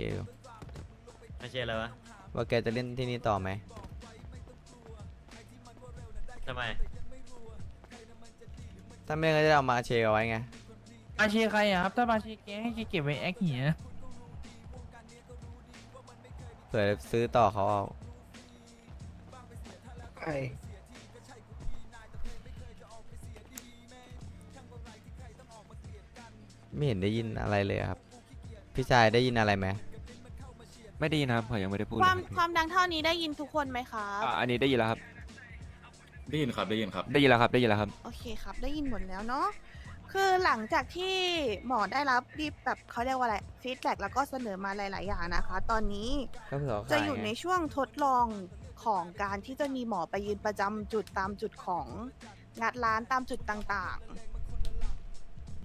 อยู่ไม่ใช่อะไรวะว่าแกจะเล่นที่นี่ต่อไหมทำไมถ้าไม่งั้นก็จะเอามาเชเอาไว้ไงมาเชียร์ใครอะครับ ถ้ามาเชียร์แกให้แกเก็บไว้แอคเหียเผื่อซื้อต่อเขาเอาใครไม่เห็นได้ยินอะไรเลยครับ พี่ชายได้ยินอะไรไหม ไม่ได้ยินครับผมยังไม่ได้พูดความเลยครับความดังเท่านี้ได้ยินทุกคนไหมครับ อะอันนี้ได้ยินแล้วครับ ได้ยินครับได้ยินครับ ได้ยินแล้วครับ ได้ยินแล้วครับ โอเคครับ ได้ยินหมดแล้วเนาะคือหลังจากที่หมอได้รับรีบแบบเขาเรียกว่าอะไรฟีดแบ็แล้วก็เสนอมาหลาย ๆ อย่างนะคะ ตอนนี้ก็เผื่อเขาจะขายอยู่ไงในช่วงทดลองของการที่จะมีหมอไปยืนประจำจุดตามจุดของงัดร้านตามจุดต่าง ๆ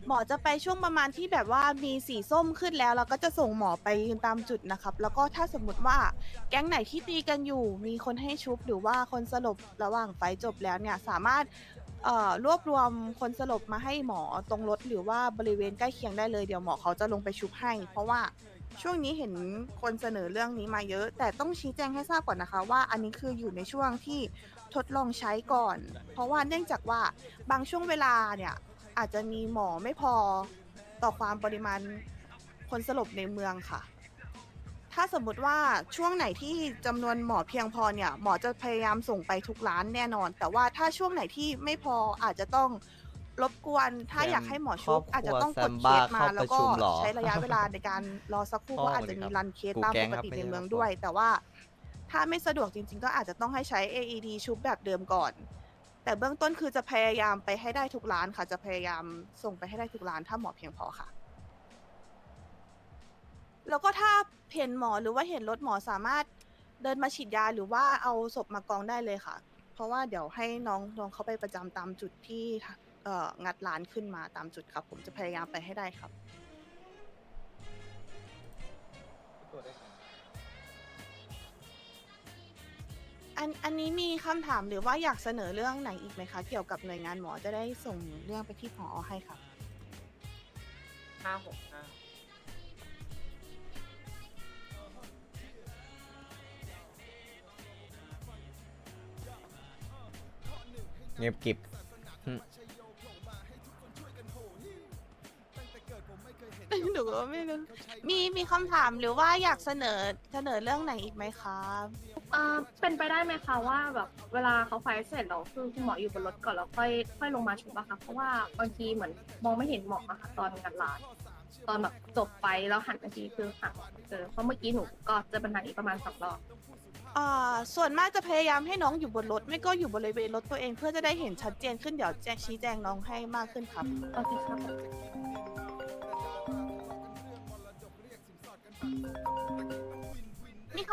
หมอจะไปช่วงประมาณที่แบบว่ามีสีส้มขึ้นแล้วเราก็จะส่งหมอไปยืนตามจุดนะครับ แล้วก็ถ้าสมมติว่าแก๊งไหนที่ตีกันอยู่ มีคนให้ชุบหรือว่าคนสลบระหว่างไฟจบแล้วเนี่ยสามารถเอ่อรวบรวมคนสลบมาให้หมอตรงรถหรือว่าบริเวณใกล้เคียงได้เลยเดี๋ยวหมอเขาจะลงไปชุบให้ เพราะว่าช่วงนี้เห็นคนเสนอเรื่องนี้มาเยอะ แต่ต้องชี้แจงให้ทราบก่อนนะคะ ว่าอันนี้คืออยู่ในช่วงที่ทดลองใช้ก่อน เพราะว่าเนื่องจากว่าบางช่วงเวลาเนี่ย อาจจะมีหมอไม่พอต่อความปริมาณคนสลบในเมืองค่ะ ถ้าสมมติว่าช่วงไหนที่จำนวนหมอเพียงพอเนี่ย หมอจะพยายามส่งไปทุกร้านแน่นอน แต่ว่าถ้าช่วงไหนที่ไม่พออาจจะต้องรบกวน ถ้าอยากให้หมอชุบอาจจะต้องกดเคสมาแล้วก็ใช้ระยะเวลาในการรอสักครู่เพราะอาจจะมีรันเคสตามปกติในเมืองด้วย แต่ว่าถ้าไม่สะดวกจริง ๆ ก็อาจจะต้องให้ใช้ AED ชุบแบบเดิมก่อน แต่เบื้องต้นคือจะพยายามไปให้ได้ทุกร้านค่ะ จะพยายามส่งไปให้ได้ทุกร้านถ้าหมอเพียงพอค่ะ แล้วก็ถ้าเห็นหมอหรือว่าเห็นรถหมอสามารถเดินมาฉีดยาหรือว่าเอาศพมากองได้เลยค่ะ เพราะว่าเดี๋ยวให้น้องน้องเขาไปประจำตามจุดที่เอ่องัดร้านขึ้นมาตามจุดครับ ผมจะพยายามไปให้ได้ครับ อันอันนี้มีคำถามหรือว่าอยากเสนอเรื่องไหนอีกไหมคะ เกี่ยวกับหน่วยงานหมอจะได้ส่งเรื่องไปที่ผอให้ครับห้าหกห้าเงียบกริบหนูก็ไม่รู้มีมีคำถามหรือว่าอยากเสนอเสนอเรื่องไหนอีกไหมครับ เอ่อเป็นไปได้ไหมคะว่าแบบเวลาเขาไฟท์เสร็จแล้วคือคุณหมออยู่บนรถก่อนแล้วค่อยค่อยลงมาชุบอะค่ะเพราะว่าบางทีเหมือนมองไม่เห็นหมออะค่ะตอนงานร้านตอนแบบจบไปแล้วหันมาทีคือหาหมอไม่เจอเพราะเมื่อกี้หนูก็เจอปัญหานี้ประมาณสองรอบอ่าส่วนมากจะพยายามให้น้องอยู่บนรถ ไม่ก็อยู่บริเวณรถตัวเองเพื่อจะได้เห็นชัดเจนขึ้นเดี๋ยวแจ้งชี้แจงน้องให้มากขึ้นครับ โอเคครับผมมี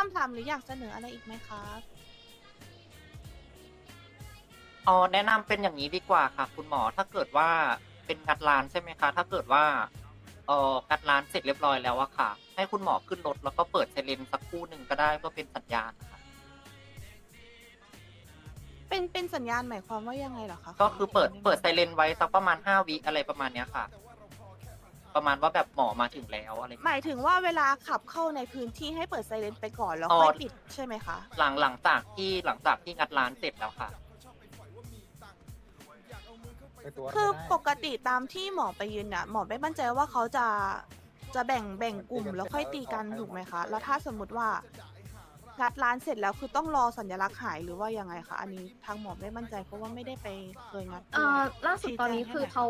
คำถามหรืออยากเสนออะไรอีกไหมครับ อ๋อแนะนำเป็นอย่างนี้ดีกว่าค่ะ คุณหมอถ้าเกิดว่าเป็นงัดร้านใช่ไหมคะ ถ้าเกิดว่าเอองัดร้านเสร็จเรียบร้อยแล้วอะค่ะ ให้คุณหมอขึ้นรถแล้วก็เปิดไซเรนสักครู่หนึ่งก็ได้เพื่อเป็นสัญญาณค่ะเป็นเป็นสัญญาณหมายความว่ายังไงเหรอคะก็คือเปิดเปิดไซเรนไว้สักประมาณห้าวิอะไรประมาณเนี้ยค่ะ ประมาณว่าแบบหมอมาถึงแล้วอะไรหมายถึงว่าเวลาขับเข้าในพื้นที่ให้เปิดไซเรนไปก่อนแล้วอ๋อค่อยปิดใช่ไหมคะหลังหลังจากที่หลังจากที่งัดร้านเสร็จแล้วค่ะคือปกติตามที่หมอไปยืนเนี่ยหมอไม่มั่นใจว่าเขาจะจะแบ่งแบ่งกลุ่มแล้วค่อยตีกันถูกไหมคะ แล้วถ้าสมมติว่า งัดร้านเสร็จแล้วคือต้องรอสัญลักษณ์หายหรือว่ายังไงคะอันนี้ทางหมอไม่มั่นใจเพราะว่าไม่ได้ไปเคยงัดเอ่อล่าสุดชี้ตอนนี้แจงให้คือหน่ยเขา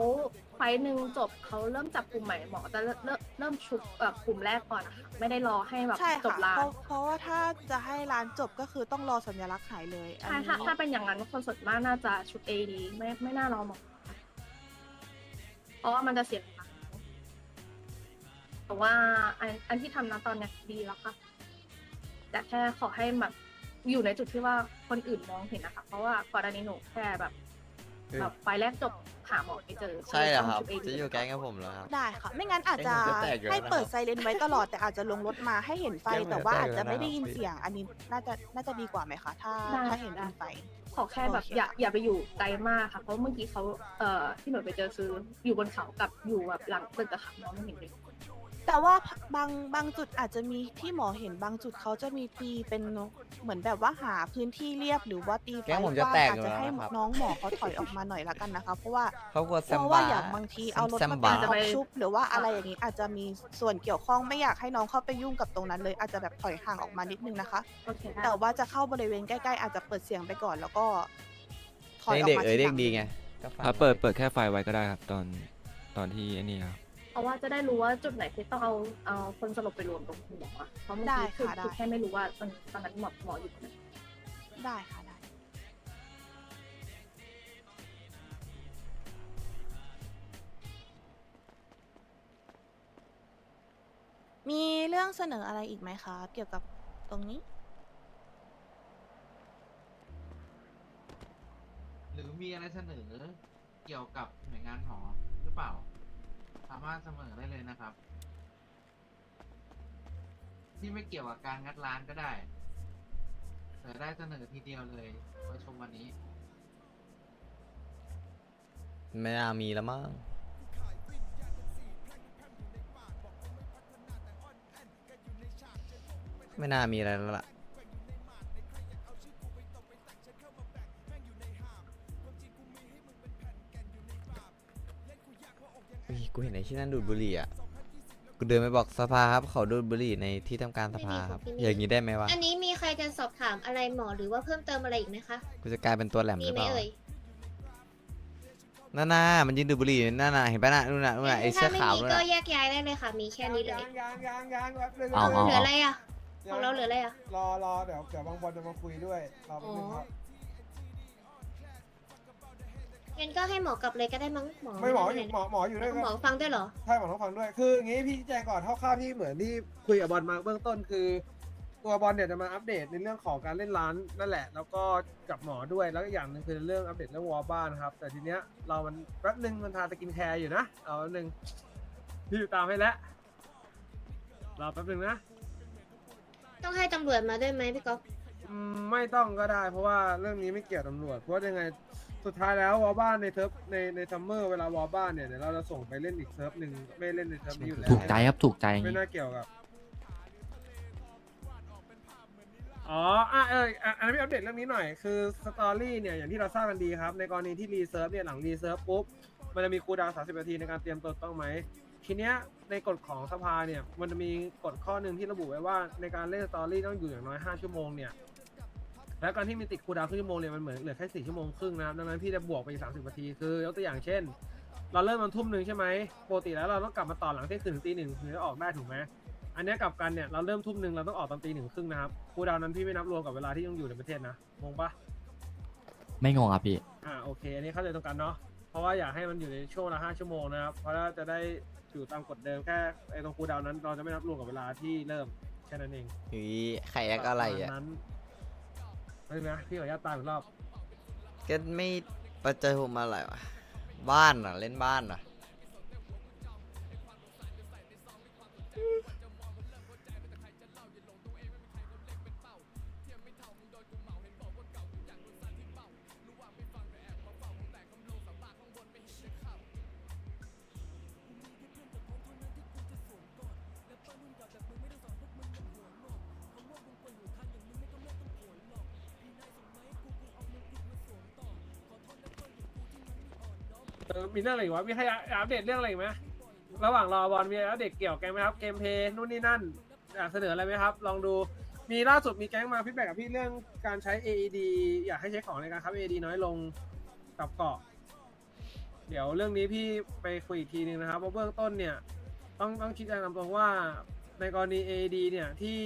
ไฟท์หนึ่งจบเขาเริ่มจับกลุ่มใหม่หมอจะเริ่มเริ่มเริ่มชุบแบบกลุ่มแรกก่อนนะคะไม่ได้รอให้แบบใช่จค่ะบร้าเพนราะเพราะว่าถ้าจะให้ร้านจบก็คือต้องรอสัญลักษณ์หายเลยอันใช่นี้ถ้าถ้าเป็นอย่างนั้นคนส่วนมากน่าจะชุดเอดีไม่ไม่น่ารอหมอเพราะว่ามันจะเสียเวลาแต่ว่าอันอันที่ทำนะตอนเนี้ยดีแล้วค่ะ แต่แค่ขอให้แบบอยู่ในจุดที่ว่าคนอื่นมองเห็นนะคะ เพราะว่าก่อนอันนี้หนูแค่แบบแบบไฟล์แรกจบหาหมอไม่เจอใช่เหรอครับต้งชุจะ AD อยู่แก๊งกับผมเหรอครับ ได้ค่ะ ไม่งั้นอาจจะเอ้ยผมจะแตกอยู่แล้วให้เปิดนะครับไซเรนไว้ตลอดแต่อาจจะลงรถมาให้เห็นไฟแจ้งแต่ว่าแจ้งอาจจะอยู่แล้วไม่ได้ยินนะครับเสียง อันนี้น่าจะน่าจะดีกว่าไหมคะถ้าได้ถ้าเห็นเป็นไฟขอแค่แบบโอเคอย่าค่ะอย่าไปอยู่ไกลมากค่ะเพราะเมื่อกี้เขาเอ่อที่หนูไปเจอคืออยู่บนเขากับอยู่แบบหลังตึกอะค่ะมองไม่เห็นเลย แต่ว่าบางบางจุดอาจจะมีที่หมอเห็นบางจุดเขาจะมีตีเป็นเหมือนแบบว่าหาพื้นที่เรียบหรือว่าตีไฟแก๊งผมกจะว้างแตกอาจอยู่จะแล้วให้นะครับ น้องหมอเขาถอยออกมาหน่อยละกันนะคะ เพราะว่าเขากลัวแซเพมราะบ้าว่าอย่างบางทีเอารถแซมมาบ้าเป็นออฟชุบหรือว่าอะไรอย่างนี้อาจจะมีส่วนเกี่ยวข้องไม่อยากให้น้องเข้าไปยุ่งกับตรงนั้นเลย อาจจะแบบถอยห่างออกมานิดนึงนะคะ โอเคได้แต่ว่าจะเข้าบริเวณใกล้ๆ อาจจะเปิดเสียงไปก่อนแล้วก็ถอยออกเด็กมาเอ๋ยทีหเด็ลักง ดีไงก็ฟัง อะเปิดเปิดแค่ไฟไว้ก็ได้ครับ ตอนตอนที่ไอ้นี่ครับ เพราะว่าจะได้รู้ว่าจุดไหนที่ต้องเอาเอาคนสลบไปรวมตรงคุณหมออะเพราะเมื่อกี้คือคือแค่ไม่รู้ว่าตอนตอนนั้นหมอหมออยู่ตรงไหนได้ค่ะได้ มีเรื่องเสนออะไรอีกไหมคะ เกี่ยวกับตรงนี้ หรือมีอะไรเสนอเกี่ยวกับหน่วยงานหอหรือเปล่า สามารถเสมอได้เลยนะครับ ที่ไม่เกี่ยวกับการงัดร้านก็ได้แต่ได้เสนอทีเดียวเลยประชุมวันนี้ ไม่น่ามีแล้วมั้งไม่น่ามีอะไรแล้วล่ะ กูเห็นไอ้ที่นั่นดูดบุหรี่อะ กูเดินไปบอกสภาครับเขาดูดบุหรี่ในที่ทำการสภาครับไม่มีอย่างนี้ได้ไหมวะ อันนี้มีใครจะสอบถามอะไรหมอหรือว่าเพิ่มเติมอะไรอีกไหมคะ กูจะกลายเป็นตัวแหลมหมีรือไหมเปล่าเอ่ยนั่นน่ะมันยืนดูดบุหรี่อยู่นั่นน่ะเห็นปะน่ะนู่นน่ะนู่นน่ะไอ้เสื้อขาวถ้าไม่มีนู่นก็น่ะ แยกย้ายได้เลยค่ะ มีแค่นี้เลยยังยังยังยังแบบนึงเอาเอาเหลืออะไรอะ ของเราเหลืออะไรอะ รอรอเดี๋ยวเดี๋ยวบางบอลจะมาคุยด้วยรอแป๊บนึงครับ งั้นก็ให้หมอกลับเลยก็ได้มั้งหมอไม่หมออยู่หมอหมออยู่ด้วยหมอฟังด้วยเหรอ ใช่หมอต้องฟังด้วย คืออย่างงี้พี่แจ้งก่อนคร่าวๆที่เหมือนที่คุยกับบอลมาเบื้องต้นคือ ตัวบอลเนี่ยจะมาอัปเดตในเรื่องของการเล่นร้านนั่นแหละ แล้วก็กับหมอด้วยแล้วอีกอย่างหนึ่งคือเรื่องอัปเดตเรื่องวอลบ้านครับแต่ทีเนี้ยเรามันแป๊บนึงมันทาตะกินแคร์อยู่นะเอาแป๊บนึงพี่อยู่ตามให้แล้วรอแป๊บนึงนะ ต้องให้ตำรวจมาด้วยไหมพี่ก๊อฟอืมไม่ต้องก็ได้ เพราะว่าเรื่องนี้ไม่เกี่ยวตำรวจเพราะว่ายังไง สุดท้ายแล้ววอลบ้านในเซิร์ฟในในซัมเมอร์เวลาวอลบ้านเนี่ยเดี๋ยวเราจะส่งไปเล่นอีกเซิร์ฟหนึ่งไม่เล่นในเซิร์ฟนี้อยู่แล้วถูกใจครับถูกใจไม่น่าเกี่ยวกับอ๋ออะเอออะอันนี้นพี่อัปเดตเรื่องนี้หน่อยคือสตอรี่เนี่ยอย่างที่เราทราบกันดีครับ ในกรณีที่รีเซิร์ฟเนี่ยหลังรีเซิร์ฟปุ๊บมันจะมีคูลดาวน์30นาทีในการเตรียมตัวต้องไหม ทีเนี้ยในกฎของสภาเนี่ยมันจะมีกฎข้อหนึ่งที่ระบุไว้ว่าในการเล่นสตอรี่ต้องอยู่อย่างน้อย 5 ชั่วโมงเนี่ย แล้วการที่มีติดคูลดาวน์ครึ่งชั่วโมงเนี่ยมันเหมือนเหลือแค่4ชั่วโมงครึ่งนะครับดังนั้นพี่จะบวกไปอีก30นาทีคือยกตัวอย่างเช่น เราเริ่มมันทุ่มหนึ่งใช่ไหมปกติแล้วเราต้องกลับมาต่อหลังเที่ยงคืนถึงตีหนึ่งถึงจะออกได้ถูกไหมอันเนี้ยกลับกันเนี่ยเราเริ่มทุ่มหนึ่งเราต้องออกตอนตีหนึ่งครึ่งนะครับคูลดาวน์นั้นพี่ไม่นับรวมกับเวลาที่ต้องอยู่ในประเทศนะงงปะไม่งงครับพี่ อ่าโอเค อันนี้เข้าใจตรงกันเนาะเพราะว่าอยากให้มันอยู่ในช่วงละห้าชั่วโมงนะครับเพราะว่าจะได้อยู่ตามกฎเดิมแค่ไอ้ตรงคูลดาวน์นั้นเราจะไม่นับรวมกับเวลาที่เริ่มแค่นั้นเองอีไข่แอกอะไรอะ ปมาณนั้น เฮ้ยนะพี่ขออนุญาตตามอีกรอบ ก็ไม่ประเจอผมอะไรวะ บ้านอะ เล่นบ้านอะ มีเรื่องอะไรอีกวะมีใครอัปเดตเรื่องอะไรอีกไหมระหว่างรอบอลมีอัปเดตเกี่ยวกับแกงไหมครับเกมเพย์นู่นนี่นั่นอยากเสนออะไรไหมครับ ลองดูมีล่าสุดมีแก๊งมาฟีดแบ็กกับพี่เรื่องการใช้ AED อยากให้ใช้ของในการครับ AED น้อยลงกับเกาะ เดี๋ยวเรื่องนี้พี่ไปคุยอีกทีนึงนะครับเพราะเบื้องต้นเนี่ย ต้องต้องชี้แจงตามตรงว่าในกรณี AED เนี่ยที่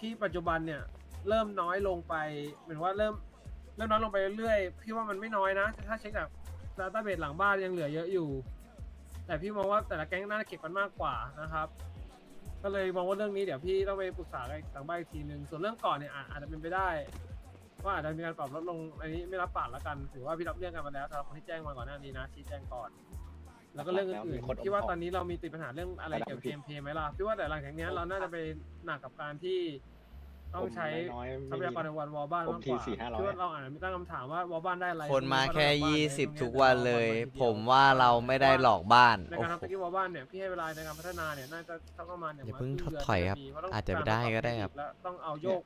ที่ปัจจุบันเนี่ยเริ่มน้อยลงไปเหมือนว่าเริ่มเริ่มน้อยลงไปเรื่อยๆพี่ว่ามันไม่น้อยนะ ถ้าเช็คจาก ดาต้าเบสหลังบ้านยังเหลือเยอะอยู่ แต่พี่มองว่าแต่ละแก๊งน่าจะเก็บมันมากกว่านะครับ ก็เลยมองว่าเรื่องนี้เดี๋ยวพี่ต้องไปปรึกษากับทางบ้านอีกทีนึงส่วนเรื่องก่อนเนี่ยอาอาจจะเป็นไปได้ว่าอาจจะมีการปรับลดลงอันนี้ไม่รับปากแล้วกันถือว่าพี่รับเรื่องกันมาแล้วสำหรับคนที่แจ้งมาก่อนหน้านี้นะชี้แจงก่อน แล้วก็เรื่องอื่นๆพี่ว่าตอนนี้เรามีติดปัญหาเรื่องอะไรเกี่ยวกับเกมเพลย์ไหมล่ะพี่ว่าแต่หลังจากเนี้ยเราน่าจะไปหนักกับการที่ ต้องใช้ทรัพยากรในวันวอลบ้านมากกว่าคือว่าเราอาจจะตั้งคำถามว่าวอลบ้านได้อะไรคนมาแค่ว่าเราบ้านยี่เนี่ยสิบตรงเนี้ยทุกวันเลยราผมว่าเราไม่ได้หลอกบ้านในโอ้การโหทำสกิลวอลบ้านเนี่ยพี่ให้เวลาในการพัฒนาเนี่ยน่าจะสักประมาณเนี่ยอย่าเพิ่งครึ่ถดถอยครับเดืนเพราะต้องอาจจะไม่ได้ก็ได้ครับ แล้วต้องเอาโยก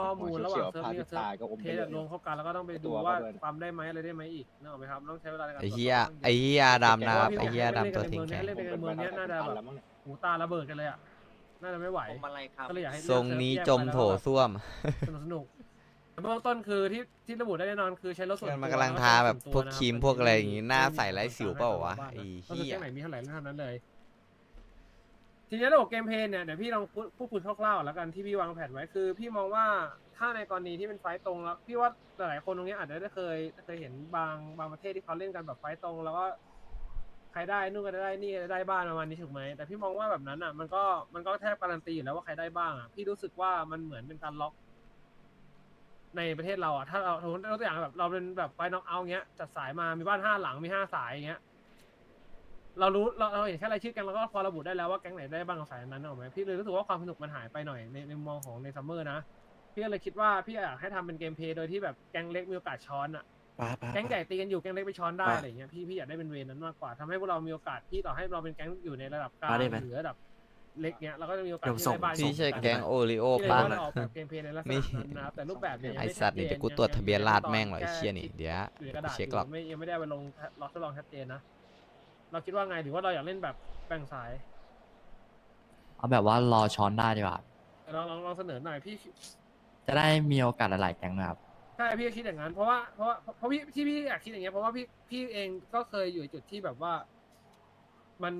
ข้อมูลระหว่างเซิร์ฟนี้กับเซิร์ฟเทสรวมเข้ากันแล้วก็ต้องไปดูว่าปั๊มได้ไหมอะไรได้ไหมอีกนึกออกไหมครับต้องใช้เวลาในการไอ้ตรวจสบเฮียค่อนข้างเยอะไอ้เฮียดำนะครับไอ้เฮียแต่ว่าดำตัวพี่ทิ้งแข็ง เล่นในการเมืองเนี้ยน่าจะแบบหูตาระเบิดกันเลยอะ น่าจะไม่ไหว ผมอะไรครับก็เลยอยากให้ทรงนี้จมโถส้วม สนุกสนุกเบื้องต้นคือที่ที่ระบุได้แน่นอนคือใช้รถส่วนตัวมันกำลังทาแบบพวกครีมพวกอะไรอย่างงี้หน้าใสไร้สิวเปล่าวะไอ้ก็คือเหี้ยแค่ไหนมีเท่าไหร่เท่านั้นเลย ทีนี้ระบบเกมเพลย์เนี่ยเดี๋ยวพี่ลองพูดพูดคุยคร่าวๆแล้วกันที่พี่วางแผนไว้คือ พี่มองว่าถ้าในกรณีที่เป็นไฟต์ตรงแล้วพี่ว่าหลายๆคนตรงเนี้ยอาจจะได้เคยเคยเห็นบางบางประเทศที่เขาเล่นกันแบบไฟต์ตรง แล้วก็ ใครได้นู่นก็ได้นี่ก็ได้บ้านประมาณนี้ถูกไหมแต่พี่มองว่าแบบนั้นอะมันก็มันก็แทบการันตีอยู่แล้วว่าใครได้บ้างอะพี่รู้สึกว่ามันเหมือนเป็นการล็อก ในประเทศเราอะถ้าเราสมมติยกตัวอย่างแบบเราเป็นแบบไฟน็อกเอาท์เงี้ยจัดสายมามีบ้านห้าหลังมีห้าสายอย่างเงี้ยเรารู้เราเราเห็นแค่รายชื่อแก๊งเราก็พอระบุได้แล้วว่าแก๊งไหนได้บ้างของสายนั้นถูกไหมพี่เลยรู้สึกว่าความสนุกมันหายไปหน่อยในในมุมมองของในซัมเมอร์นะพี่ก็เลยคิดว่าพี่อยากให้ทำเป็นเกมเพลย์โดยที่แบบแก๊งเล็กมีโอกาสช้อนอะ แก๊งใหญ่ตีกันอยู่แก๊งเล็กไปช้อนได้อะไรเงี้ยพี่พี่อยากได้เป็นเวรนั้นมากกว่าทำให้พวกเรามีโอกาสที่ต่อให้เราเป็นแก๊งอยู่ในระดับกลางหรือระดับเล็กเนี้ยเราก็จะมีโอกาสที่จะได้บ้านพี่ใช่แก๊งโอริโอพี่เลยป้าว่าเราออกแบบเกมเพลย์ในลักษณะนั้นนะครับแต่รูปแบบเนี่ยยังไอม่สัตว์นี่ชัเดี๋ยวจกูตรวจทะเบียนราษฎร์แม่งเหรอไอแค่เชี่ยนี่เดี๋ยวอยู่ในกระดาษเช็คอหรอกยู่ไม่ยังไม่ได้เอาไปลงล็อกทดลองชัดเจนนะเราคิดว่าไงหรือว่าเราอยากเล่นแบบแบ่งสายเอาแบบว่ารอช้อนได้ดีกว่าลองลองลองเสนอหน่อยพี่ จะได้มีโอกาสหลายๆแก๊งนะครับ ใช่พี่ก็คิดอย่างนั้นเพราะว่าเพราะว่าเพราะพี่ที่พี่อยากคิดอย่างเงี้ยเพราะว่าพี่พี่เองก็เคยอยู่ในจุดที่แบบว่า มัน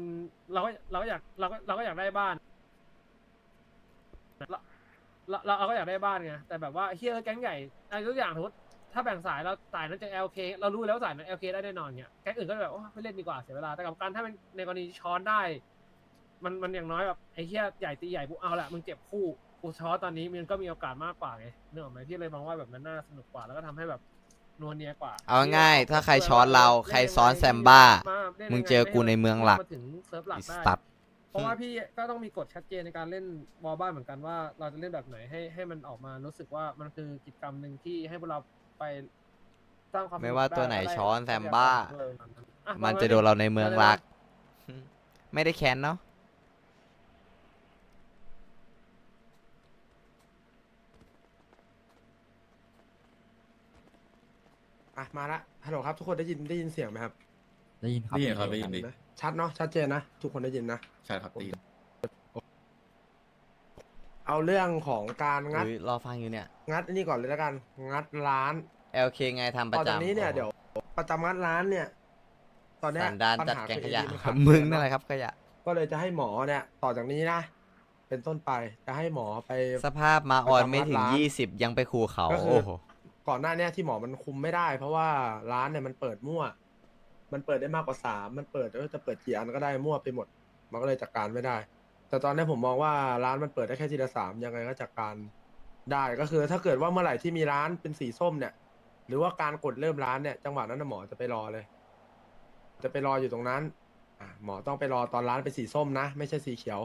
เราก็เราก็อยากเราก็เราก็อยากได้บ้านเราเราเราก็อยากได้บ้านไงแต่แบบว่าเฮียแก๊งใหญ่ไอะไรทุกอย่างทุกถ้าแบ่งสายเราสายนั้นจะ LK เคเรารู้แล้วว่าสายนั้น LK ได้แน่นอนเงี้ยแก๊งอื่นก็แบบโอ้ไม่เล่นดีกว่าเสียเวลาแต่กับการถ้าเป็นในกรณีช้อนได้ มันมันอย่างน้อยแบบไอ้เฮียใหญ่ตีใหญ่ปุ๊บเอาละมึงเก็บคู่ กูช้อนตอนนี้มันก็มีโอกาสมากกว่าไงเนื่องไหมพี่เลยมองว่าแบบนั้นน่าสนุกกว่าแล้วก็ทำให้แบบนวลเนียกว่าเอาง่ายๆถ้าใครช้อนเราใครซ้อนแซมบ้า มึงเจอกูในเมืองหลัก มาถึงเซิร์ฟหลักไอ้ได้สัตว์ เพราะว่าพี่ก็ต้องมีกฎชัดเจนในการเล่นวอลบ้านเหมือนกันว่าเราจะเล่นแบบไหนให้ให้มันออกมารู้สึกว่ามันคือกิจกรรมหนึ่งที่ให้พวกเราไปสร้างความสนุกไม่ว่าตัวไหนด้ช้อนแซมบ้า อ่มันจะโดนเราในเมืองรัก ไม่ได้แค้นเนาะ อะมาละฮัลโหลครับทุกคนได้ยินได้ยินเสียงไหมครับได้ยินครับได้ยินครับได้ยิน ดี ชัดเนาะชัดเจนนะทุกคนได้ยินนะ ใช่ครับตีเอาเรื่องของการงัดอุ๊ยรอฟังอยู่เนี่ย งัดอันนี้ก่อนเลยแล้วกัน งัดร้าน LK ไงทำประต่อจากจำนี้เนี่ยเดี๋ยวประจำงัดร้านเนี่ย ตอนเนี้ยสันดานปัญจัดหาแกงคือขยะ AD มันขาดมึงเนั่นแหละครับขยะ ก็เลยจะให้หมอเนี่ย ต่อจากนี้นะ เป็นต้นไปจะให้หมอไป สภาพมาออนประจำไม่ถึงร้านยี่สิบยังไปขู่เขาก็คือ โอ้โห ก่อนหน้าเนี้ยที่หมอมันคุมไม่ได้ เพราะว่าร้านเนี่ยมันเปิดมั่ว มันเปิดได้มากกว่าสามมันเปิดเออจะเปิดกี่อันก็ได้มั่วไปหมด มันก็เลยจัดการไม่ได้ แต่ตอนนี้ผมมองว่าร้านมันเปิดได้แค่ทีละสามยังไงก็จัดการได้ก็คือ ถ้าเกิดว่าเมื่อไหร่ที่มีร้านเป็นสีส้มเนี่ย หรือว่าการกดเริ่มร้านเนี่ยจังหวะนั้นนะหมอจะไปรอเลย จะไปรออยู่ตรงนั้นอะหมอต้องไปรอตอนร้านเป็นสีส้มนะ ไม่ใช่สีเขียว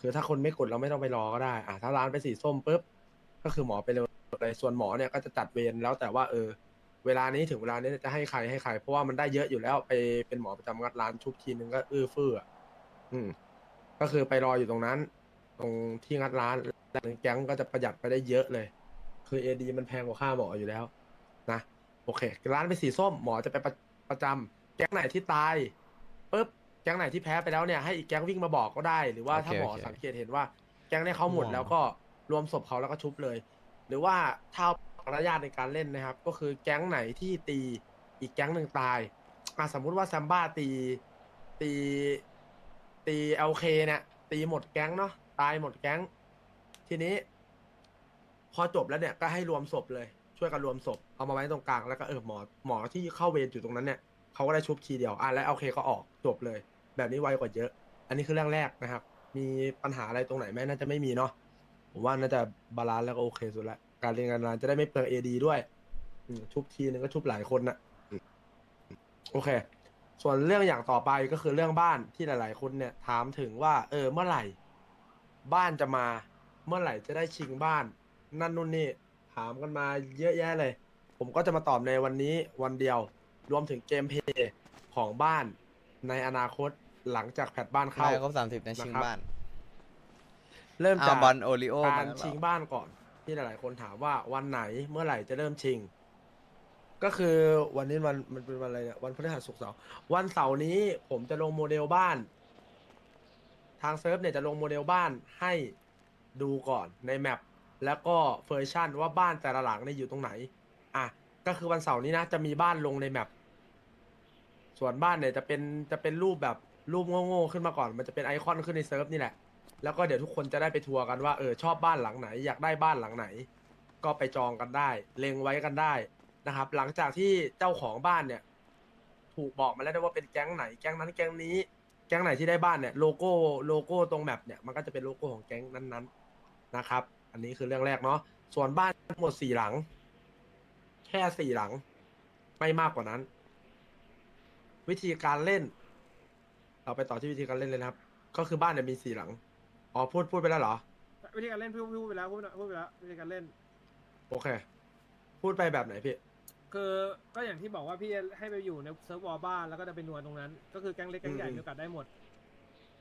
คือถ้าคนไม่กดเราไม่ต้องไปรอก็ได้อะถ้าร้านเป็นสีส้มปุ๊บก็คือหมอไปเลย เลยส่วนหมอเนี่ยก็จะจัดเวรแล้วแต่ว่าเออ เวลานี้ถึงเวลานี้จะให้ใครให้ใคร เพราะว่ามันได้เยอะอยู่แล้วไปเป็นหมอประจำงัดร้านชุบทีนึงก็อื้อเฟื้ออะอืม ก็คือไปรออยู่ตรงนั้น ตรงที่งัดร้านแล้วแก๊งก็จะประหยัดไปได้เยอะเลย คือเอดีมันแพงกว่าค่าหมออยู่แล้ว นะโอเค ร้านเป็นสีส้มหมอจะไปประประจำแก๊งไหนที่ตายปุ๊บแก๊งไหนที่แพ้ไปแล้วเนี่ยให้อีกแก๊งวิ่งมาบอกก็ได้ หรือว่าโอเคถ้าหมอโอเค สังเกตเห็นว่า แก๊งเนี่ยเขาหมดแล้วก็รวมศพเขาแล้วก็ชุบเลย หรือว่าถ้าเอามารยาทในการเล่นนะครับ ก็คือแก๊งไหนที่ตีอีกแก๊งหนึ่งตายอะสมมุติว่าแซมบ้าตีตีตีเอลเคเนี่ย ตีหมดแก๊งเนาะตายหมดแก๊ง ทีนี้ พอจบแล้วเนี่ยก็ให้รวมศพเลย ช่วยกันรวมศพเอามาไว้ตรงกลางแล้วก็เออหมอหมอที่เข้าเวรอยู่ตรงนั้นเนี่ยเขาก็ได้ชุบทีเดียวอะแล้วโอเคก็ออกจบเลย แบบนี้ไวกว่าเยอะ อันนี้คือเรื่องแรกนะครับ มีปัญหาอะไรตรงไหนไหมน่าจะไม่มีเนาะ ผมว่าน่าจะบาลานซ์แล้วก็โอเคสุดละการเรียนการงานจะได้ไม่เปลืองเอดีด้วยอืมชุบทีนึงก็ชุบหลายคนนะโอเค ส่วนเรื่องอย่างต่อไปก็คือเรื่องบ้านที่หลาย ๆ คนเนี่ย ถามถึงว่า เออเมื่อไหร่ บ้านจะมาเมื่อไหร่จะได้ชิงบ้าน นั่นนู่นนี่ถามกันมาเยอะแยะเลย ผมก็จะมาตอบในวันนี้วันเดียว รวมถึงเกมเพลย์ของบ้านในอนาคตหลังจากแพทบ้านเข้า ได้ครบสามสิบในชิงนะครับ บ้าน เริ่มจากอ่าบอลโอริโอการมาแล้วชิงบ้านก่อน ที่หลายๆ คนถามว่าวันไหนเมื่อไหร่จะเริ่มชิง ก็คือวันนี้วันมันเป็นวันอะไรเนี่ยวันพฤหัสศุกร์เสาร์วันเสาร์นี้ผมจะลงโมเดลบ้าน ทางเซิร์ฟเนี่ยจะลงโมเดลบ้านให้ดูก่อนในแมปแล้วก็เฟอร์ชันว่าบ้านแต่ละหลังเนี่ยอยู่ตรงไหน อะก็คือวันเสาร์นี้นะจะมีบ้านลงในแมปส่วนบ้านเนี่ยจะเป็นจะเป็นรูปแบบรูปโง่ๆขึ้นมาก่อน มันจะเป็นไอคอนขึ้นในเซิร์ฟนี่แหละ แล้วก็เดี๋ยวทุกคนจะได้ไปทัวร์กันว่าเออชอบบ้านหลังไหน อยากได้บ้านหลังไหน ก็ไปจองกันได้ เล็งไว้กันได้นะครับ หลังจากที่เจ้าของบ้านเนี่ย ถูกบอกมาแล้วนะว่าเป็นแก๊งไหนแก๊งนั้นแก๊งนี้ แก๊งไหนที่ได้บ้านเนี่ยโลโก้โลโก้ตรงแมปเนี่ยมันก็จะเป็นโลโก้ของแก๊งนั้นๆนะครับ อันนี้คือเรื่องแรกเนาะส่วนบ้านทั้งหมดสี่หลัง แค่สี่หลัง ไม่มากกว่านั้น วิธีการเล่น เราไปต่อที่วิธีการเล่นเลยนะครับ ก็คือบ้านเนี่ยมีสี่หลัง อ๋อพูดพูดไปแล้วเหรอ วิธีการเล่นพี่พูดไปแล้วพูดไปพูดไปแล้ววิธีการเล่น โอเค พูดไปแบบไหนพี่ คือก็อย่างที่บอกว่าพี่ให้ไปอยู่ในเซิร์ฟวอลบ้านแล้วก็จะไปนวลตรงนั้น ก็คือแก๊งเล็กแก๊งใหญ่อืม มีโอกาสได้หมด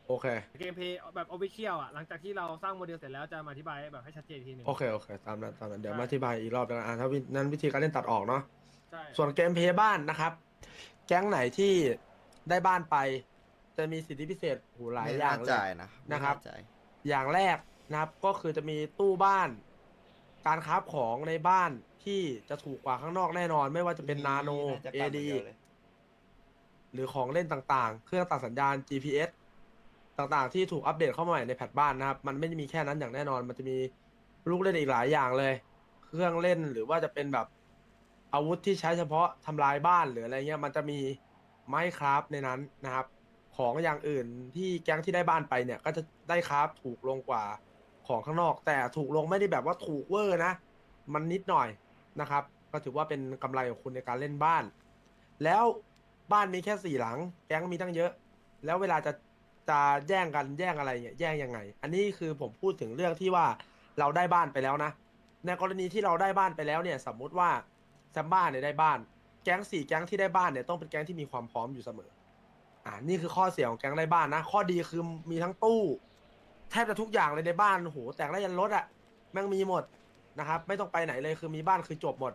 โอเค เกมเพลย์แบบออฟฟิเชียลอะ หลังจากที่เราสร้างโมเดลเสร็จแล้วจะมาอธิบายแบบให้ชัดเจนอีกทีหนึ่ง โอเค โอเค ตามนั้นตามนั้นเดี๋ยวใช่ มาอธิบายอีกรอบแล้วกันอะถ้าวินั้นวิธีการเล่นตัดออกเนาะ ใช่ส่วนเกมเพลย์บ้านนะครับ แก๊งไหนที่ได้บ้านไป จะมีสิทธิพิเศษโหหลายไม่อย่างน่เลจ่ายย นะนะครับ ไม่าจ่าย อย่างแรกนะครับก็คือจะมีตู้บ้าน การคราฟของในบ้านที่จะถูกกว่าข้างนอกแน่นอน ไม่ว่าจะเป็นนาโนจะเอปั่นดีย่างเยวเลยหรือของเล่นต่างๆ เครื่องตัดสัญญาณ GPS ต่างๆ ที่ถูกอัปเดตเข้ามาใหม่ในแพทบ้านนะครับ มันไม่ได้มีแค่นั้นอย่างแน่นอน มันจะมีลูกเล่นอีกหลายอย่างเลย เครื่องเล่นหรือว่าจะเป็นแบบอาวุธที่ใช้เฉพาะทำลายบ้านหรืออะไรเงี้ย มันจะมีไม้คราฟในนั้นนะครับ ของอย่างอื่นที่แก๊งที่ได้บ้านไปเนี่ย ก็จะ ได้คราฟถูกลงกว่าของข้างนอก แต่ถูกลงไม่ได้แบบว่าถูกเวอร์นะ มันนิดหน่อยนะครับ ก็ถือว่าเป็นกำไรของคุณในการเล่นบ้าน แล้วบ้านมีแค่สี่หลัง แก๊งมีตั้งเยอะ แล้วเวลาจะจะแย่งกันแย่งอะไรเนี่ยแย่งยังไง อันนี้คือผมพูดถึงเรื่องที่ว่าเราได้บ้านไปแล้วนะ ในกรณีที่เราได้บ้านไปแล้วเนี่ยสมมุติว่าแซมบ้าเนี่ยได้บ้าน แก๊งสี่แก๊งที่ได้บ้านเนี่ยต้องเป็นแก๊งที่มีความพร้อมอยู่เสมอ อ่านี่คือข้อเสียของแก๊งได้บ้านนะ ข้อดีคือมีทั้งตู้ ทบจะทุกอย่างเลยในบ้านโอ้โหแต่งได้ยันรถอะแม่งมีหมดนะครับ ไม่ต้องไปไหนเลยคือมีบ้านคือจบหมด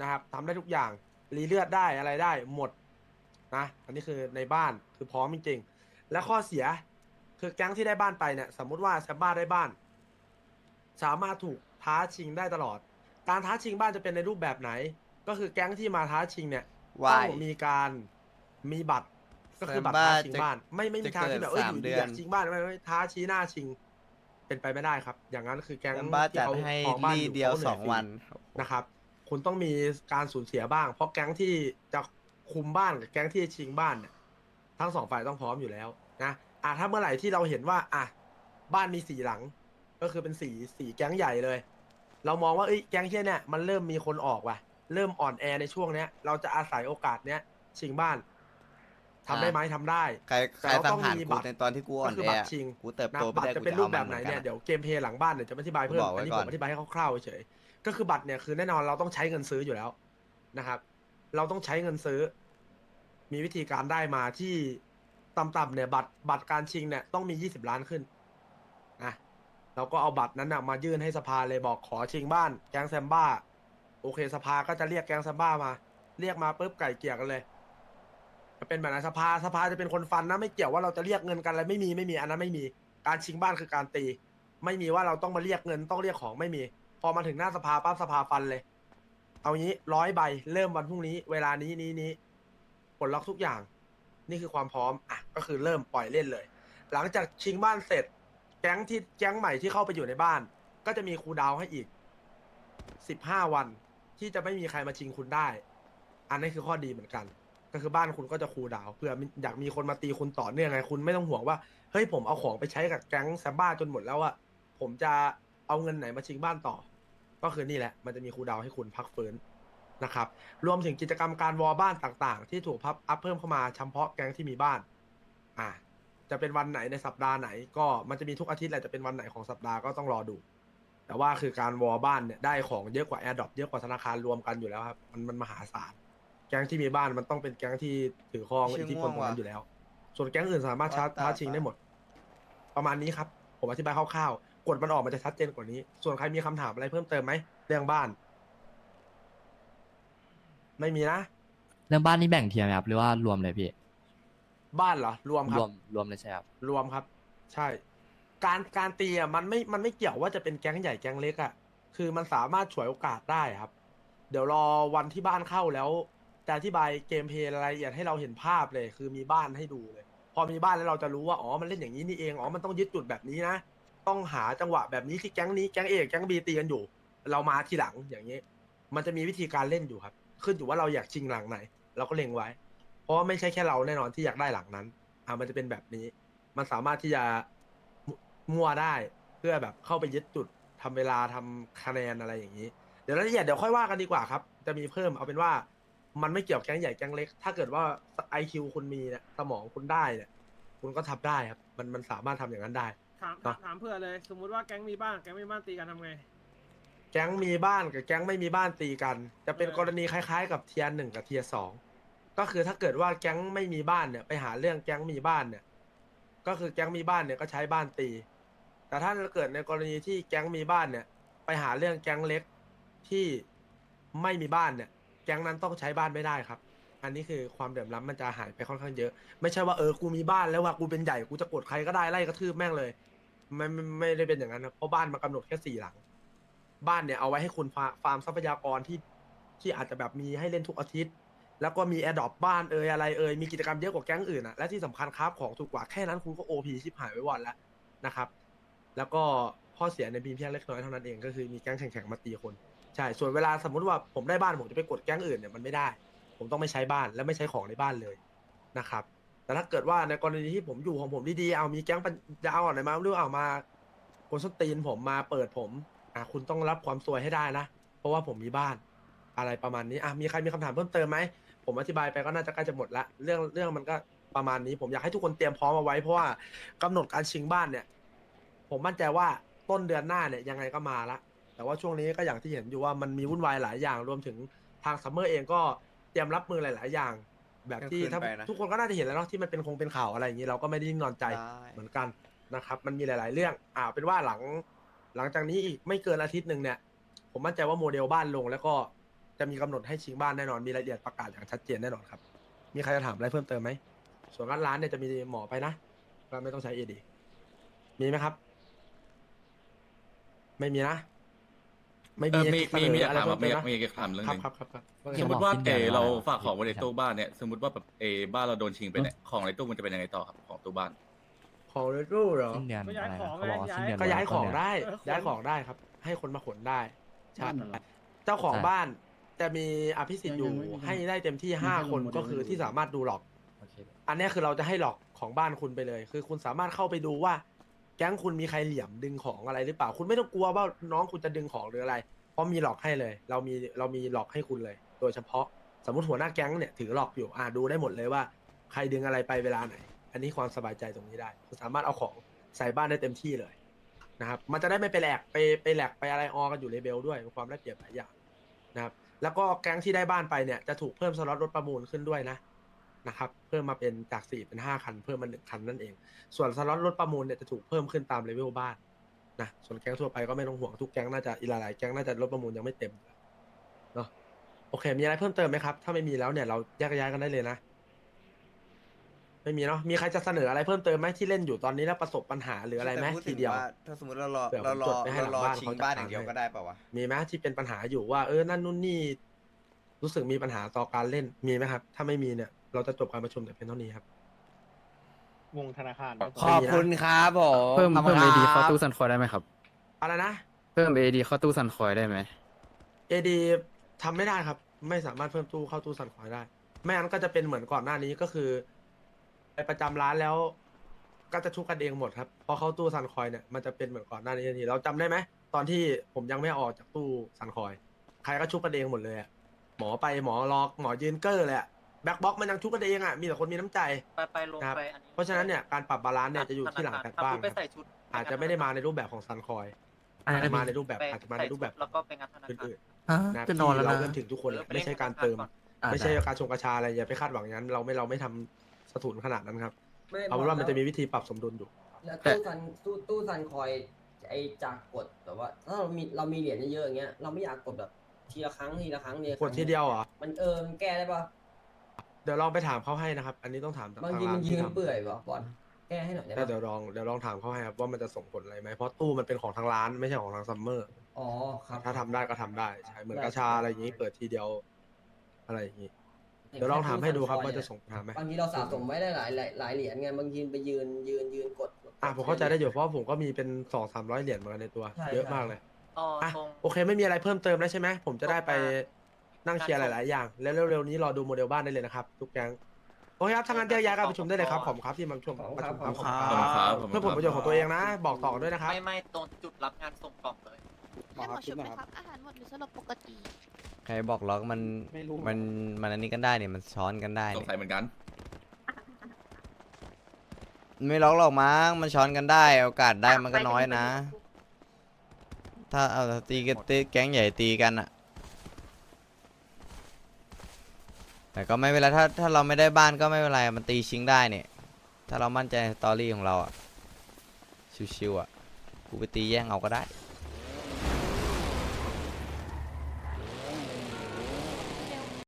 นะครับทำได้ทุกอย่างรีเลือดได้อะไรได้หมดนะอันนี้คือในบ้านคือพร้อมจริงๆ และข้อเสียคือแก๊งที่ได้บ้านไปเนี่ยสมมุติว่าแซมบ้าได้บ้าน สามารถถูกท้าชิงได้ตลอด การท้าชิงบ้านจะเป็นในรูปแบบไหน ก็คือแก๊งที่มาท้าชิงเนี่ยวาต้ยองมีการมีบัตร ก็คือบัตรแซมบ้าท้าชิงจะบ้านไม่ไม่มีทางที่แบบเอ้ยจะอเกิดยู่ดีสามอยากเดือนชิงบ้านไม่ไม่ท้าชี้หน้าชิง เป็นไปไม่ได้ครับ อย่างนั้นคือแก๊งแซมบ้าที่จัดเขาให้ครองบ้านรีอยู่เดียวขาหสนื่องฟรี วัน นะครับคุณต้องมีการสูญเสียบ้าง เพราะแก๊งที่จะคุมบ้านกับแก๊งที่จะชิงบ้านเนี่ยทั้งสองฝ่ายต้องพร้อมอยู่แล้วนะอะถ้าเมื่อไหร่ที่เราเห็นว่า อะบ้านมีสี่หลัง ก็คือเป็นสี่สี่แก๊งใหญ่เลย เรามองว่าเอ้ยแก๊งเที่ยเนี่ยมันเริ่มมีคนออกว่ะ เริ่มอ่อนแอในช่วงเนี้ย เราจะอาศัยโอกาสเนี้ยชิงบ้าน ทำได้ไหมทำได้ ใครแต่ใครเราสัต้องงหารมีกูบัตรในตอนที่กูอ่อนก็คือแอบัตรชิง กูเติบนะโตไปบัตรได้จะกูเป็นจะรูเอาปแบมันบไหนเหมือนกัเนี่ยนเดี๋ยวเกมเพลย์หลังบ้านเนี่ยจะไม่อธิบายเพิ่มบอกไว้อันนี้ก่ผอนมอธิบายให้คร่าวๆเฉยๆก็คือบัตรเนี่ยคือแน่นอนเราต้องใช้เงินซื้ออยู่แล้วนะครับ เราต้องใช้เงินซื้อ มีวิธีการได้มาที่ต่ำๆเนี่ย บัตรบัตรการชิงเนี่ยต้องมียี่สิบล้านขึ้นนะเราก็เอาบัตรนั้นนะมายื่นให้สภาเลยบอกขอชิงบ้าน แก๊งแซมบ้า โอเคสภาก็จะเรียกแก๊งแซมบ้ามา เรียกมาปุ๊บไก่เกลี่ยกันเลย จะเป็นแบบนั้นสภาสภาจะเป็นคนฟันนะไม่เกี่ยวว่าเราจะเรียกเงินกันอะไรไม่มีไม่มีอันนั้นไม่มีการชิงบ้านคือการตี ไม่มีว่าเราต้องมาเรียกเงินต้องเรียกของไม่มี พอมาถึงหน้าสภาปั๊บสภาฟันเลย เอางี้ร้อยใบเริ่มวันพรุ่งนี้ เวลานี้นี้นี้ปลดล็อกทุกอย่าง นี่คือความพร้อมอะก็คือเริ่มปล่อยเล่นเลย หลังจากชิงบ้านเสร็จ แก๊งที่แก๊งใหม่ที่เข้าไปอยู่ในบ้าน ก็จะมีครูดาวให้อีกสิบห้าวัน ที่จะไม่มีใครมาชิงคุณได้ อันนี้คือข้อดีเหมือนกัน ก็คือบ้านคุณก็จะครูดาวเพื่ออยากมีคนมาตีคุณต่อเนื่องไงคุณไม่ต้องห่วงว่าเฮ้ยผมเอาของไปใช้กับแก๊งแซมบ้าจนหมดแล้วอะผมจะเอาเงินไหนมาชิงบ้านต่อ ก็คือนี่แหละ มันจะมีครูดาวให้คุณพักฟื้นนะครับ รวมถึงกิจกรรมการวอลบ้านต่างๆ ที่ถูกพับอัพเพิ่มเข้ามาเฉพาะแก๊งที่มีบ้าน อ่า จะเป็นวันไหนในสัปดาห์ไหน ก็มันจะมีทุกอาทิตย์แหละจะเป็นวันไหนของสัปดาห์ก็ต้องรอดู แต่ว่าคือการวอลบ้านเนี่ยได้ของเยอะกว่าแอร์ดรอปเยอะกว่าธนาคารรวมกันอยู่แล้วครับมันมันมหาศาล แก๊งที่มีบ้านมันต้องเป็นแก๊งที่ถือครองชื่ออิทธิพลตรงนั้นง่วงว่ะ อยู่แล้ว ส่วนแก๊งอื่นสามารถชาร์จว่าตาท้าชิงได้หมด ประมาณนี้ครับ ผมอธิบายคร่าวๆกฎมันออกมันจะชัดเจนกว่านี้ ส่วนใครมีคำถามอะไรเพิ่มเติมไหมเรื่องบ้าน ไม่มีนะ เรื่องบ้านนี่แบ่งเทียมไหมครับ หรือว่ารวมเลยพี่ บ้านเหรอ รวมครรัวบ มรวมเลยใช่ครับ รวมครับ ใช่ การการตีอะมันไม่มันไม่เกี่ยวว่าจะเป็นแก๊งใหญ่แก๊งเล็กอะคือมันสามารถฉวยโอกาสได้ครับ เดี๋ยวรอวันที่บ้านเข้าแล้ว จะอธิบายเกมเพลย์รายละเอียดให้เราเห็นภาพเลย คือมีบ้านให้ดูเลย พอมีบ้านแล้วเราจะรู้ว่าอ๋อมันเล่นอย่างนี้นี่เองอ๋อมันต้องยึดจุดแบบนี้นะต้องหาจังหวะแบบนี้ที่แก๊งนี้แก๊งเอแก๊งบีตีกันอยู่ เรามาทีหลังอย่างนี้ มันจะมีวิธีการเล่นอยู่ครับ ขึ้นอยู่ว่าเราอยากชิงหลังไหน เราก็เล็งไว้ เพราะว่าไม่ใช่แค่เราแน่นอนที่อยากได้หลังนั้นอ่ามันจะเป็นแบบนี้ มันสามารถที่จะม,มั่วได้เพื่อแบบเข้าไปยึดจุดทำเวลาทำคะแนนอะไรอย่างนี้ เดี๋ยวรายละเอียดเดี๋ยวค่อยว่ากันดีกว่าครับ จะมีเพิ่มเอาเป็นว่า มันไม่เกี่ยวแก๊งใหญ่แก๊งเล็ก ถ้าเกิดว่าไอคิวคุณมีเนี่ยสมองคุณได้เนี่ยคุณก็ทำได้ครับ มันมันสามารถทำอย่างนั้นได้ ถามเนอะถามเพื่อเลย สมมุติว่าแก๊งมีบ้านแก๊งไม่มีบ้านตีกันทำไง แก๊งมีบ้านกับแก๊งไม่มีบ้านตีกัน จะเป็นเออ กรณีคล้ายๆ กับเทียร์หนึ่งกับเทียร์สองก็คือถ้าเกิดว่าแก๊งไม่มีบ้านเนี่ยไปหาเรื่องแก๊งมีบ้านเนี่ย ก็คือแก๊งมีบ้านเนี่ยก็ใช้บ้านตี แต่ถ้าเกิดในกรณีที่แก๊งมีบ้านเนี่ย ไปหาเรื่องแก๊งเล็กที่ไม่มีบ้านเนี่ย แก๊งนั้นต้องใช้บ้านไม่ได้ครับ อันนี้คือความเดือดร้อนมันจะหายไปค่อนข้างเยอะ ไม่ใช่ว่าเออกูมีบ้านแล้วว่ากูเป็นใหญ่กูจะกดใครก็ได้ไล่กระทืบแม่งเลยไม่ไม่ไม่ได้เป็นอย่างนั้นนะเพราะบ้านมันกำหนดแค่สี่หลัง บ้านเนี่ยเอาไว้ให้คุณฟาฟาร์มทรัพยากรที่ที่อาจจะแบบมีให้เล่นทุกอาทิตย์ แล้วก็มีแอดดอปบ้านเอ่ยอะไรเอ่ยมีกิจกรรมเยอะกว่าแก๊งอื่นอะและที่สำคัญครับของถูกกว่าแค่นั้นคุณก็โอพีชิบหายไว้วอนแล้วนะครับ แล้วก็ข้อเสียในบีมเพียงเล็กน้อยเท่านั้นเองก็คือมีแก๊งแข่งๆมาตีคน ใช่ส่วนเวลาสมมุติว่าผมได้บ้านผมจะไปกดแก๊งอื่นเนี่ยมันไม่ได้ ผมต้องไม่ใช้บ้านและไม่ใช้ของในบ้านเลยนะครับ แต่ถ้าเกิดว่าในกรณีที่ผมอยู่ของผมดีๆเอามีแก๊งปัญจะเอาอะไรมาเรื่อเอามาคนสนตีนผมมาเปิดผมอะคุณต้องรับความซวยให้ได้นะ เพราะว่าผมมีบ้าน อะไรประมาณนี้อะมีใครมีคำถามเพิ่มเติมไหมผมอธิบายไปก็น่าจะใกล้จะหมดละเรื่องเรื่องมันก็ประมาณนี้ผมอยากให้ทุกคนเตรียมพร้อมเอาไว้เพราะว่ากำหนดการชิงบ้านเนี่ย ผมมั่นใจว่าต้นเดือนหน้าเนี่ยยังไงก็มาละ แต่ว่าช่วงนี้ก็อย่างที่เห็นอยู่ว่ามันมีวุ่นวายหลายอย่าง รวมถึงทางซัมเมอร์เองก็เตรียมรับมือหลาย ๆ อย่าง แบบที่เที่ยงคืนถ้าไปนะ ทุกคนก็น่าจะเห็นแล้วเนาะที่มันเป็นคงเป็นข่าวอะไรอย่างนี้เราก็ไม่ได้นิ่งนอนใจ ได้เหมือนกันนะครับ มันมีหลาย ๆ เรื่อง อ่า เป็นว่าหลัง หลังจากนี้อีกไม่เกินอาทิตย์หนึ่งเนี่ย ผมมั่นใจว่าโมเดลบ้านลง แล้วก็จะมีกำหนดให้ชิงบ้านแน่นอน มีรายละเอียดประกาศอย่างชัดเจนแน่นอนครับ มีใครจะถามอะไรเพิ่มเติมไหม ส่วนร้านร้านเนี่ยจะมีหมอไปนะก็ไม่ต้องใช้เอดี มีไหมครับ ไม่มีนะ ไม่เอมีอมีมีมีอยากอะไรถามครับเพิ่มีมอยากเติมนะมีอยากถามเรื่องคหรับนึงครับครับครับว่าไงสมมติว่าเดี๋เอยวอรอเราสิ้นเดือนฝากของไว้ในครับตู้บ้านเนี่ยสมมติว่าแบบเออบ้านเราโดนชิงไปเนี่ยของในตู้มันจะเป็นยังไงต่อครับของตู้บ้าน ของในตู้เหรอ สิ้นเดือนก็อะไรย้ายนะของเขาบอกว่าไงสิ้นเดือนก็ย้ายของต้นเนได้ เออขน ย้ายของได้ครับ ให้คนมาขนได้ใช่บ้านเหรอเจ้าของใช่บ้านจะมีอภิสิทธิ์อยู่ยังไม่ยังไม่ให้ได้เต็มที่ห้ายังไม่คนยังไม่ก็คือที่สามารถดูหลอกโอเคอันเนี้ยคือเราจะให้หลอกของบ้านคุณไปเลย คือคุณสามารถเข้าไปดูว่า แก๊งคุณมีใครเหลี่ยมดึงของอะไรหรือเปล่า คุณไม่ต้องกลัวว่าน้องคุณจะดึงของหรืออะไร เพราะมีหลอกให้เลย เรามีเรามีหลอกให้คุณเลย โดยเฉพาะสมมติหัวหน้าแก๊งเนี่ยถือหลอกอยู่อ่าดูได้หมดเลยว่า ใครดึงอะไรไปเวลาไหน อันนี้ความสบายใจตรงนี้ได้ คุณสามารถเอาของใส่บ้านได้เต็มที่เลยนะครับ มันจะได้ไม่ไปแหลกไปไปแหลกไปอะไรออกันอยู่เลเบลด้วยความได้เปรียบหลายอย่างนะครับ แล้วก็แก๊งที่ได้บ้านไปเนี่ยจะถูกเพิ่มสล็อตรถประมูลขึ้นด้วยนะ นะครับ เพิ่มมาเป็นจากสี่เป็นห้าคัน เพิ่มมาหนึ่งคันนั่นเอง ส่วนสล็อตรถประมูลเนี่ยจะถูกเพิ่มขึ้นตามเลเวลบ้านนะส่วนแก๊งทั่วไปก็ไม่ต้องห่วงทุกแก๊งน่าจะอีกหลายๆแก๊งน่าจะรถประมูลยังไม่เต็มเนาะโอเค มีอะไรเพิ่มเติมไหมครับ ถ้าไม่มีแล้วเนี่ยเราแยกย้ายกันได้เลยนะไม่มีเนาะมีใครจะเสนออะไรเพิ่มเติมไหมที่เล่นอยู่ตอนนี้แล้วประสบปัญหาหรืออะไรไหมแต่พูทีถึงเดียวาถ้าสมมติเรารอเผื่อเรารผมจอดไปให้หลัเรางรอบ้านชิงเขาจัดบ้านการอย่างเดียวให้ก็ได้ป่าวะมีไหมที่เป็นปัญหาอยู่ว่าเออนั่นนู่นนี่รู้สึกมีปัญหาต่อการเล่นมีไหมครับ ถ้าไม่มีเนี่ย เราจะจบการประชุมแต่เพียงเท่านี้ครับ วงธนาคารขอบคุณครับผมเพิ่มขอบคุเพิ่ณมคเอรับดีเข้าตู้ซันคอยได้ไหมครับ อะไรนะ เพิ่มเอดีเข้าตู้ซันคอยได้ไหมเอดีทำไม่ได้ครับ ไม่สามารถเพิ่มตู้เข้าตู้สั่นคอยได้ ไม่งั้นก็จะเป็นเหมือนก่อนหน้านี้ก็คือ ไปประจำร้านแล้ว ก็จะชุบกันเองหมดครับพอเข้าตู้ซันคอยเนี่ยมันจะเป็นเหมือนก่อนหน้านี้ทันทีเราจำได้ไหมตอนที่ผมยังไม่ออกจากตู้ซันคอย ใครก็ชุบกันเองหมดเลยอะหมอไปหมอรอหมอยืนเกอร์เลยอะ แบ็คบ็อกมันยังชุบกันเองอะมีแต่คนมีน้ำใจ ไปไปลงครับไปอันนี้เพราะฉะนั้นเนี่ยการปรับบาลานซ์เนี่ยจะอยู่ที่หลังการบ้านทำไปใส่ชุดอาจจะไม่ได้มาในรูปแบบของซันคอยอาจจะมาในรูปแบบอาจจะมาในรูปแบบแล้วก็ไปงัดธนาคารอื่นอะๆนะจะนอนแล้วที่เรานะเริ่มถึงทุกคนเออไปไม่ใช่เล่นการธนาคารเติมก่อนอะไม่ใช่ได้การชงกระชาอะไรอย่าไปคาดหวังอย่างนั้น เราไม่เราไม่ทำสถุนขนาดนั้นครับไม่เอาเป็นว่ามันจะมีวิธีปรับสมดุลอยู่แล้วแต่ตู้ซันตู้ตู้ซันคอยไอจากกดแบบว่า ถ้าเรามีเรามีเหรียญเยอะๆอย่างเงี้ยเราไม่อยากกดแบบทีละครั้งทีละครั้งเนี่ยกดทีเดียวเหรอมันเออมันแก้ได้ปะ เดี๋ยวลองไปถามเขาให้นะครับ อันนี้ต้องถามทบางทางทีร้ามันนยืที่นทำเปื่อยปะบอลแก้ให้หน่อยได้แต่ปะเดี๋ยวลองเดี๋ยวลองถามเขาให้ครับว่ามันจะส่งผลอะไรไหมเพราะตู้มันเป็นของทางร้านไม่ใช่ของทางซัมเมอร์อ๋อครับ ถ้าทำได้ก็ทำได้ใช่เหมือนได้กระชาอะไรอย่างนี้ เปิดทีเดียวอะไรอย่างนี้ เดี๋ยวลองถามให้ดูครับว่าจะส่งผลไหมบางทีเราสะสมไว้ได้หลายหลายหลายเหรียญไงบางทีไปยืนยืนยืนกดอะผมเข้าใจได้อยู่เพราะว่าผมก็มีเป็นสองสามร้อยเหรียญเหมือนกันในตัว ใช่เยอะใช่ มากเลยเอ๋ออะตรง โอเคไม่มีอะไรเพิ่มเติมแล้วใช่ไหมผมจะได้ไปตรงมา นั่งเคลียร์หลาย ๆ อย่าง แล้วเร็ว ๆ นี้รอดูโมเดลบ้านได้เลยนะครับทุกแก๊งโอเคครับทางานแยกย้ายการประชุมได้เลยครับขอบคุณครับที่มาช่วงประชุมครับขอบคุณครับ ขอบคุณครับ เพื่อผลประโยชน์ของตัวเองนะ บอกต่อด้วยนะครับ ไม่ไม่ตรงจุดรับงานส่งกล่องเลย ให้หมอชุบไหมครับ อาหารหมดหรือสลบปกติ ใครบอกล็อกมันมันมันอันนี้กันได้เนี่ยมันช้อนกันได้สงเนี่ยสัยเหมือนกัน ไม่ล็อกหรอกมั้งมันช้อนกันได้โอกาสได้มันก็น้อยนะ ถ้าเอาตีกันตีแก๊งใหญ่ตีกันอะ แต่ก็ไม่เป็นไรถ้าถ้าเราไม่ได้บ้านก็ไม่เป็นไรมันตีชิงได้เนี่ย ถ้าเรามั่นใจในสตอรี่ของเราอะชิวๆอะกูไปตีแย่งเอาก็ได้